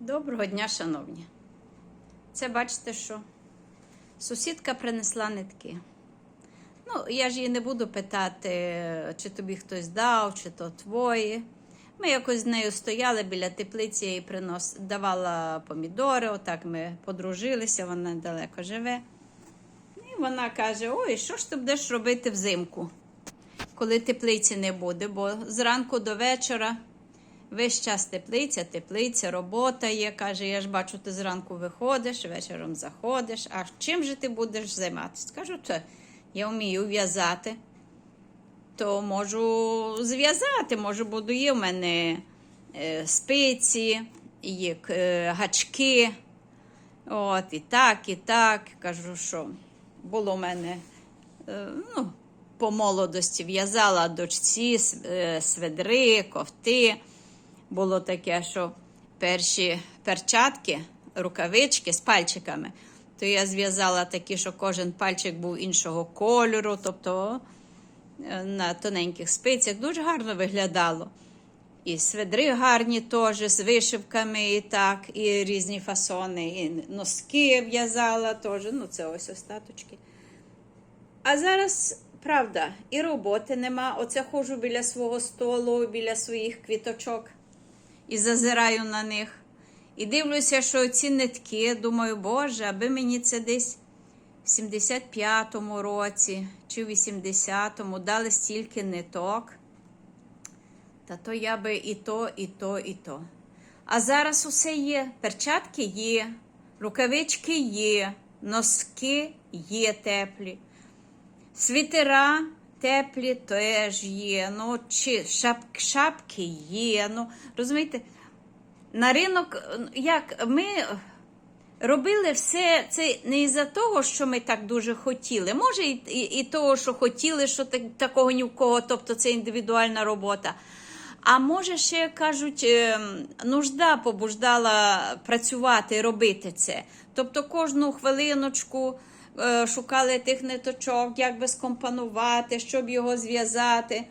Доброго дня, шановні. Це бачите, що сусідка принесла нитки. Ну, я ж її не буду питати, чи тобі хтось дав, чи то твої. Ми якось з нею стояли біля теплиці, їй принос... давала помідори, отак ми подружилися, вона далеко живе. І вона каже: Ой, що ж ти будеш робити взимку, коли теплиці не буде, бо зранку до вечора Весь час теплиця, теплиця, робота є. Каже, я ж бачу, ти зранку виходиш, вечором заходиш. А чим же ти будеш займатися? Скажу, то я вмію в'язати, то можу зв'язати, може, буду є в мене е, спиці, є е, гачки. От, і так, і так. Кажу, що було в мене. е, ну, по молодості в'язала дочці сведри, ковти. Було таке, що перші перчатки, рукавички з пальчиками, то я зв'язала такі, що кожен пальчик був іншого кольору, тобто е, на тоненьких спицях дуже гарно виглядало. І сведри гарні теж з вишивками, і так, і різні фасони, і носки в'язала теж. Ну, це ось остаточки. А зараз, правда, і роботи нема. Оце ходжу біля свого столу, біля своїх квіточок і зазираю на них. І дивлюся, що ці нитки, думаю, Боже, аби мені це десь в 75-му році чи в 80-му дали стільки ниток. Та то я би і то, і то, і то. А зараз усе є. Перчатки є, рукавички є, носки є теплі. Світера теплі теж є. Ну, чи шап, шапки є. Ну, розумієте, на ринок, як ми робили все це не із-за того, що ми так дуже хотіли. Може, і, і, і того, що хотіли, що так, такого ні в кого, тобто це індивідуальна робота. А може, ще кажуть, ем, нужда побуждала працювати, робити це. Тобто кожну хвилиночку шукали тих ниточок, як би скомпонувати, щоб його зв'язати.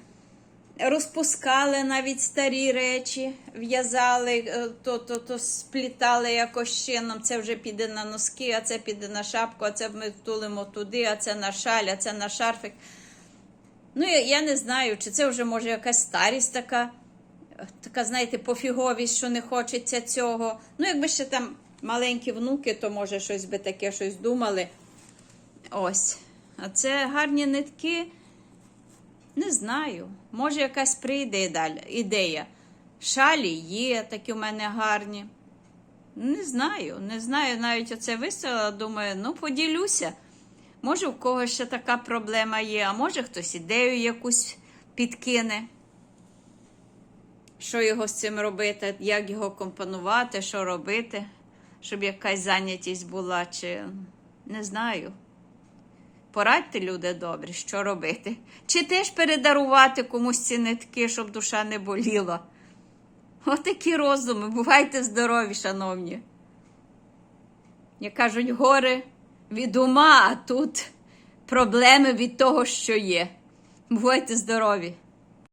Розпускали навіть старі речі, в'язали, е, то, то, то сплітали якось чином. Це вже піде на носки, а це піде на шапку, а це ми втулимо туди, а це на шаль, а це на шарфик. Ну, я, я не знаю, чи це вже може якась старість така, така, знаєте, пофіговість, що не хочеться цього. Ну, якби ще там маленькі внуки, то може щось би таке щось думали. Ось. А це гарні нитки. Не знаю. Може, якась прийде далі ідея. Шалі є, такі у мене гарні. Не знаю, не знаю. Навіть оце виставила, думаю, ну поділюся. Може, в когось ще така проблема є, а може хтось ідею якусь підкине. Що його з цим робити, як його компонувати, що робити, щоб якась зайнятість була, чи не знаю. Порадьте, люди добрі, що робити. Чи теж передарувати комусь ці нитки, щоб душа не боліла. Отакі роздуми. Бувайте здорові, шановні. Як кажуть, горе від ума, а тут проблеми від того, що є. Бувайте здорові!